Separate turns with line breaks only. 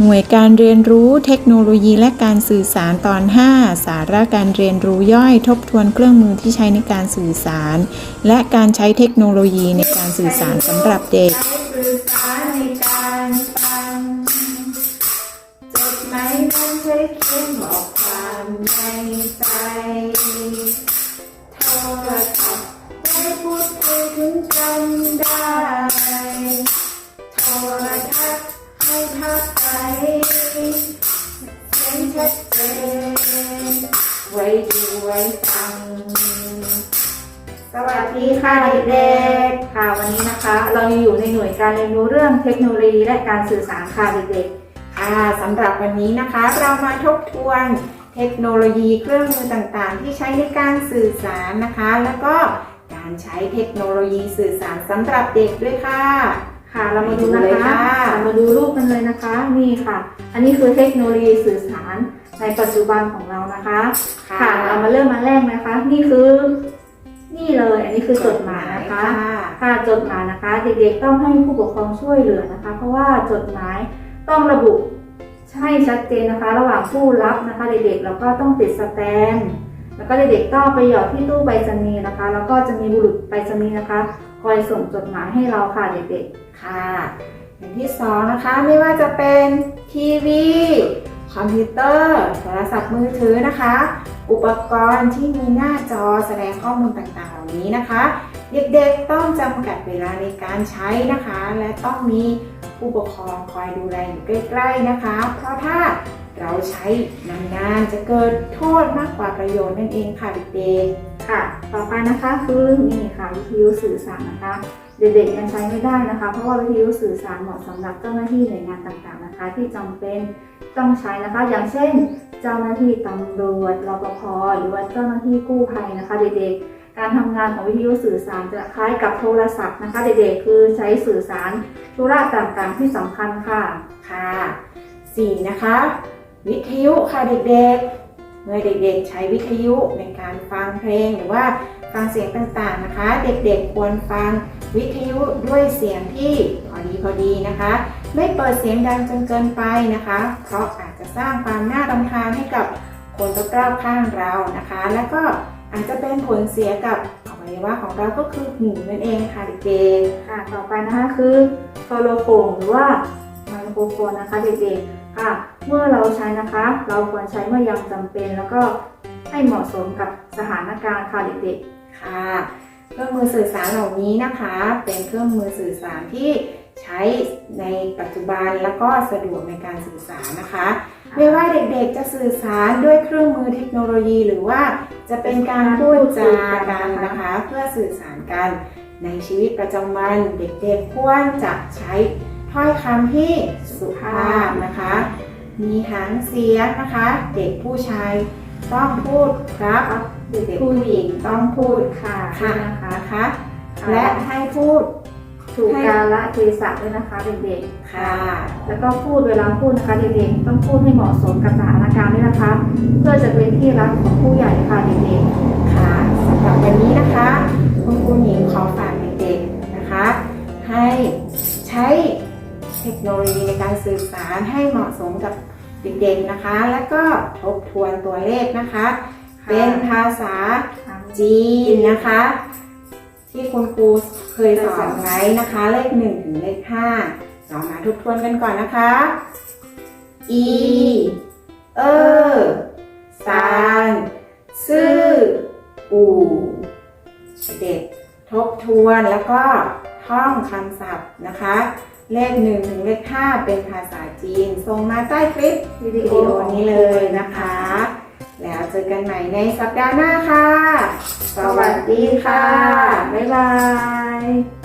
หน่วยการเรียนรู้เทคโนโลยีและการสื่อสารตอน 5 สาระการเรียนรู้ย่อยทบทวนเครื่องมือที่ใช้ในการสื่อสาร และการใช้เทคโนโลยีในการสื่อสารสำหรับเด็ก
ใช้ สียงชัดเจนไว้ดูไว้ฟัง สวัสดีค่ะเด็กๆค่ะวันนี้นะคะ เราอยู่ในหน่วยการเรียนรู้เรื่องเทคโนโลยีและการสื่อสารค่ะเด็กๆค่ะสำหรับวันนี้นะคะเรามาทบทวนเทคโนโลยีเครื่องมือต่างๆ ที่ใช้ในการสื่อสารนะคะ แล้วก็การใช้เทคโนโลยีสื่อสารสำหรับเด็กด้วยค่ะ
ค่ะเรามาดูนะ
ไปดูเลย
คะ
ค่ะ
เรามาดูรูปกันเลยนะคะนี่ค่ะ อันนี้คือเทคโนโลยีสื่อสารในปัจจุบันของเรานะคะ ค่ะเรามาเริ่มมาแรกนะคะ นี่คือ นี่เลย อันนี้คือจดหมายนะคะค่ะจดหมายนะคะ เด็กๆต้องให้ผู้ปกครองช่วยเหลือนะคะ เพราะว่าจดหมายต้องระบุให้ชัดเจนนะคะ ระหว่างผู้รับนะคะเด็กๆแล้วก็ต้องติดสแตมป์แล้วก็เด็กๆก็ไปหยอดที่ตู้ไปรษณีย์นะคะ แล้วก็จะมีบุรุษไปรษณีย์นะคะ คอยส่งจดหมายให้เราค่ะเด็กๆ
ค่ะ อย่างที่สองนะคะไม่ว่าจะเป็นทีวีคอมพิวเตอร์โทรศัพท์มือถือนะคะ อุปกรณ์ที่มีหน้าจอแสดงข้อมูลต่างๆ เหล่านี้นะคะ เด็กๆต้องจำกัดเวลาในการใช้นะคะ และต้องมีผู้ปกครองคอยดูแลอยู่ใกล้ ๆนะคะ เพราะถ้าเราใช้นานๆจะเกิดโทษมากกว่าประโยชน์นั่นเองค่ะเด็กๆ
ค่ะ ต่อไปนะคะคือนี่ค่ะวิทยุสื่อสารนะคะ เด็กๆยังใช้ไม่ได้นะคะ เพราะว่าวิทยุสื่อสารเหมาะสำหรับเจ้าหน้าที่หน่วยงานต่างๆนะคะ ที่จำเป็นต้องใช้นะคะ อย่างเช่น เจ้าหน้าที่ตำรวจรปภหรือว่าเจ้าหน้าที่กู้ภัยนะคะ เด็กๆ การทำงานของวิทยุสื่อสารจะคล้ายกับโทรศัพท์นะคะ เด็กๆ คือใช้สื่อสารธุระต่างๆ ที่สำคัญค่ะ
ค่ะสี่นะคะ วิทยุค่ะเด็กๆ เมื่อเด็กๆ ใช้วิทยุในการฟังเพลงหรือว่าฟังเสียงต่างๆนะคะ เด็กๆควรฟังวิทยุด้วยเสียงที่พอดีพอดีนะคะ ไม่เปิดเสียงดังจนเกินไปนะคะ เพราะอาจจะสร้างความน่ารำคาญให้กับคนรอบๆข้างเรานะคะ และก็อาจจะเป็นผลเสียกับอวัยวะของเราก็คือหูนั่นเองค่ะเด็กๆ
ค่ะต่อไปนะคะคือโทรโขงหรือว่าไมโครโฟนนะคะเด็กๆ ค่ะ เมื่อเราใช้นะคะ เราควรใช้เมื่อยามจำเป็น แล้วก็ให้เหมาะสมกับสถานการณ์ค่ะเด็ก
ค่ะ เครื่องมือสื่อสารเหล่านี้นะคะ เป็นเครื่องมือสื่อสารที่ใช้ในปัจจุบันแล้วก็สะดวกในการสื่อสารนะคะ
ๆ
ไม่ว่าเด็กๆจะสื่อสารด้วยเครื่องมือเทคโนโลยี หรือว่าจะเป็นการพูดจากันนะคะ เพื่อสื่อสารกันในชีวิตประจำวันเด็กๆควรจะใช้ ถ้อยคำที่สุภาพนะคะ มีหางเสียงนะคะ เด็กผู้ชายต้องพูดครับเด็กผู้หญิงต้องพูด
ค่ะ
ค่ะ
นะคะ
นะคะ
ค่ะ
และให้พูด
ถูกกาละเทศะด้วยนะคะเด็ก
ค่ะ
ๆแล้วก็พูดเวลาพูดนะคะเด็กๆ ต้องพูดให้เหมาะสมกับสถานการณ์ด้วยนะคะ เพื่อจะเป็นที่รักของผู้ใหญ่ค่ะเด็ก
ค่ะสำหรับวันนี้นะคะ คุณครูหญิงขอฝากเด็กๆ นะคะ ให้ใช้ เทคโนโลยีในการสื่อสารให้เหมาะสมกับเด็กๆนะคะ แล้วก็ทบทวนตัวเลขนะคะ
ๆ
เป็นภาษาจีนนะคะ ที่คุณครูเคยสอนไว้นะคะ เลขหนึ่งถึงเลขห้าเรามาทบทวนกันก่อนนะคะ อีเออซานซื่ออู่เด็กทบทวนแล้วก็ท่องคำศัพท์นะคะ เลขหนึ่งถึงเลขห้าเป็นภาษาจีน ส่งมาใต้คลิป
วิดีโอ
ดีโอนี้เลยนะคะ แล้วเจอกันใหม่ในสัปดาห์หน้าค่ะ สวัสดีค่ะ
บ๊ายบาย